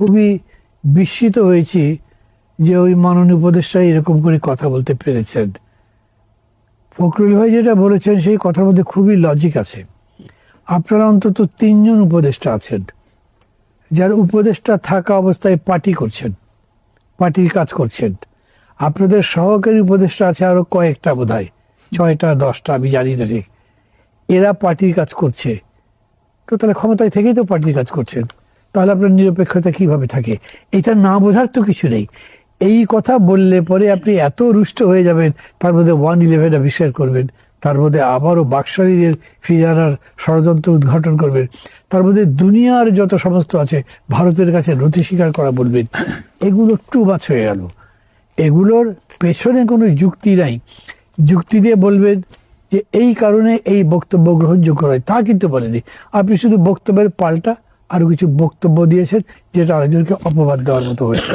খুবই বিস্মিত হয়েছি যে ওই মাননীয় উপদেষ্টা এরকম করে কথা বলতে পেরেছেন। ফখরুল ভাই যেটা বলেছেন, সেই কথার মধ্যে খুবই লজিক আছে। আপনারা অন্তত তিনজন উপদেষ্টা আছেন। যার উপদেষ্টা থাকা অবস্থায় পার্টি করছেন, পার্টির কাজ করছেন। আপনাদের সহকারী উপদেষ্টা আছে আরও কয়েকটা বোধ হয় ছয়টা, দশটা, আমি জানি না ঠিক। এরা পার্টির কাজ করছে। তো তাহলে ক্ষমতায় থেকেই তো পার্টির কাজ করছেন। তাহলে আপনার নিরপেক্ষতা কীভাবে থাকে? এটা না বোঝার তো কিছু নেই। এই কথা বললে পরে আপনি এত রুষ্ট হয়ে যাবেন, তার মধ্যে ওয়ান ইলেভেন আবিষ্কার করবেন, তার মধ্যে আবারও বাকশালীদের ফিরে আনার ষড়যন্ত্র উদ্ঘাটন করবেন, তার মধ্যে দুনিয়ার যত সমস্ত আছে, ভারতের কাছে নথি স্বীকার করা বলবেন, এগুলো টু মাছ হয়ে গেল। এগুলোর পেছনে কোনো যুক্তি নাই। যুক্তি দিয়ে বলবেন যে এই কারণে এই বক্তব্য গ্রহণযোগ্য নয়। তা কিন্তু বলেনি। আপনি শুধু বক্তব্যের পাল্টা আরও কিছু বক্তব্য দিয়েছেন যেটা আরেকজনকে অপবাদ দেওয়ার মতো হয়েছে।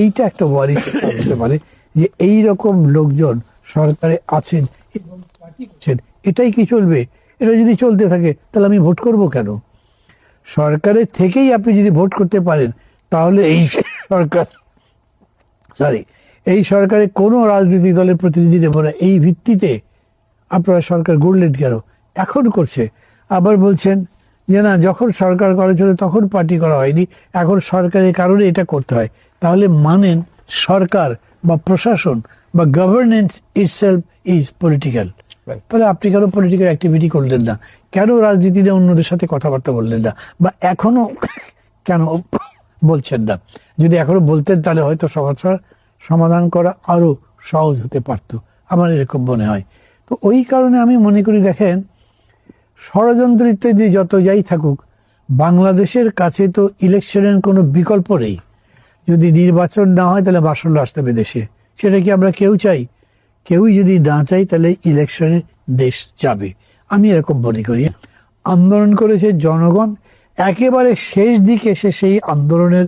এইটা একটা ওয়ারি হতে পারে যে এই রকম লোকজন সরকারে আছেন এবং পার্টি করছেন, এটাই কি চলবে? এটা যদি চলতে থাকে, তাহলে আমি ভোট করব কেন? সরকারের থেকেই আপনি যদি ভোট করতে পারেন, তাহলে এই সরকার সরি এই সরকারে কোনো রাজনৈতিক দলের প্রতিনিধি দেব না। এই ভিত্তিতে আপনারা সরকার গড়লেন কেন? এখন করছে। আবার বলছেন যে না যখন সরকার করেছিল তখন পার্টি করা হয়নি এখন সরকারের কারণে এটা করতে হয়। তাহলে মানেন সরকার বা প্রশাসন বা গভর্নেন্স ইটসেলফ ইজ পলিটিক্যাল তাহলে আপনি কেন পলিটিক্যাল অ্যাক্টিভিটি করলেন না? কেন রাজনীতিতে অন্যদের সাথে কথাবার্তা বললেন না? বা এখনও কেন বলছেন না? যদি এখনও বলতেন তাহলে হয়তো সমস্যার সমাধান করা আরও সহজ হতে পারত। আমার এরকম মনে হয়। তো ওই কারণে আমি মনে করি দেখেন ষড়যন্ত্র ইত্যাদি যত যাই থাকুক বাংলাদেশের কাছে তো ইলেকশনের কোনো বিকল্প নেই। যদি নির্বাচন না হয় তাহলে বাসন আসতে হবে দেশে। সেটা কি আমরা কেউ চাই? কেউই যদি না চাই তাহলে ইলেকশনে দেশ যাবে। আমি এরকম মনে করি। আন্দোলন করেছে জনগণ। একেবারে শেষ দিকে এসে সেই আন্দোলনের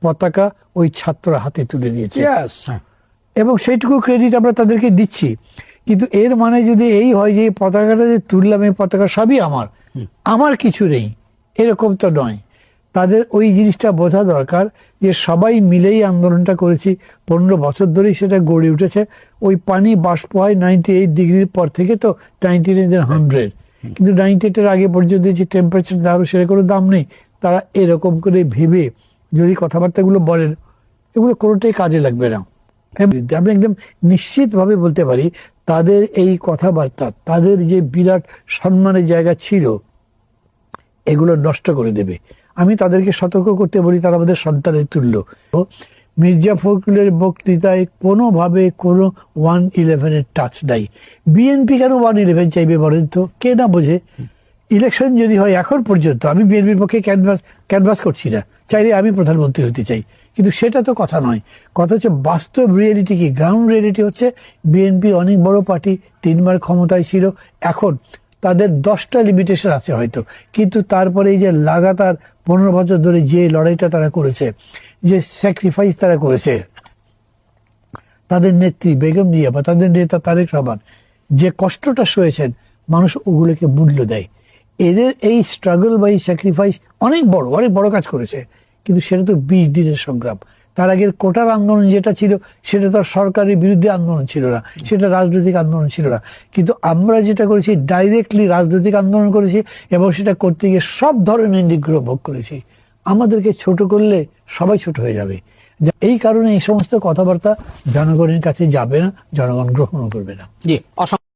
পতাকা ওই ছাত্ররা হাতে তুলে নিয়েছে। Yes. এবং সেইটুকু ক্রেডিট আমরা তাদেরকে দিচ্ছি। কিন্তু এর মানে যদি এই হয় যে পতাকাটা যে তুললাম এই পতাকা সবই আমার। আমার কিছু নেই। এরকম তো নয়। তাদের ওই জিনিসটা বোঝা দরকার যে সবাই মিলেই আন্দোলনটা করেছি। পনেরো বছর ধরেই সেটা গড়ে উঠেছে। ওই পানি বাষ্প হয় নাইনটি এইট ডিগ্রির পর থেকে তো নাইনটি নাইন হান্ড্রেড কিন্তু নাইনটি এইটের আগে পর্যন্ত যে টেম্পারেচার দাঁড়ো সেটা কোনো দাম নেই। তারা এরকম করে ভেবে যদি কথাবার্তাগুলো বলেন এগুলো কোনোটাই কাজে লাগবে না। আমি একদম নিশ্চিতভাবে বলতে পারি তাদের এই কথাবার্তা, তাদের যে বিরাট সম্মানের জায়গা ছিল, এগুলো নষ্ট করে দেবে। আমি তাদেরকে সতর্ক করতে বলি, তারা আমাদের সন্তানের তুল্য। মির্জা ফখরুলের বক্তৃতায় কোনোভাবে কোনো ওয়ান ইলেভেনের টাচ নাই। বিএনপি কেন ওয়ান ইলেভেন চাইবে বলেন তো? কে না বোঝে? ইলেকশন যদি হয় এখন পর্যন্ত, আমি বিএনপির পক্ষে ক্যানভাস ক্যানভাস করছি না। চাইলে আমি প্রধানমন্ত্রী হতে চাই। কিন্তু সেটা তো কথা নয়। কথা হচ্ছে বাস্তব রিয়েলিটি কি? গ্রাউন্ড রিয়েলিটি হচ্ছে বিএনপি অনেক বড় পার্টি তিনবার ক্ষমতায় ছিল। এখন তাদের দশটা লিমিটেশন আছে হয়তো। কিন্তু তারপরে এই যে লাগাতার পনেরো বছর ধরে যে লড়াইটা তারা করেছে, যে স্যাক্রিফাইস তারা করেছে, তাদের নেত্রী বেগম জিয়া বা তাদের নেতা তারেক রহমান যে কষ্টটা সয়েছেন, মানুষ ওগুলোকে মূল্য দেয়। এদের এই স্ট্রাগল বা এই স্যাক্রিফাইস অনেক বড় অনেক বড় কাজ করেছে। কিন্তু সেটা তো বিশ দিনের সংগ্রাম। তার আগের কোটার আন্দোলন যেটা ছিল, সেটা তো সরকারের বিরুদ্ধে আন্দোলন ছিল না। সেটা রাজনৈতিক আন্দোলন ছিল না। কিন্তু আমরা যেটা করেছি ডাইরেক্টলি রাজনৈতিক আন্দোলন করেছি এবং সেটা করতে গিয়ে সব ধরনের নিগ্রহ ভোগ করেছি। আমাদেরকে ছোট করলে সবাই ছোট হয়ে যাবে। এই কারণে এই সমস্ত কথাবার্তা জনগণের কাছে যাবে না, জনগণ গ্রহণও করবে না।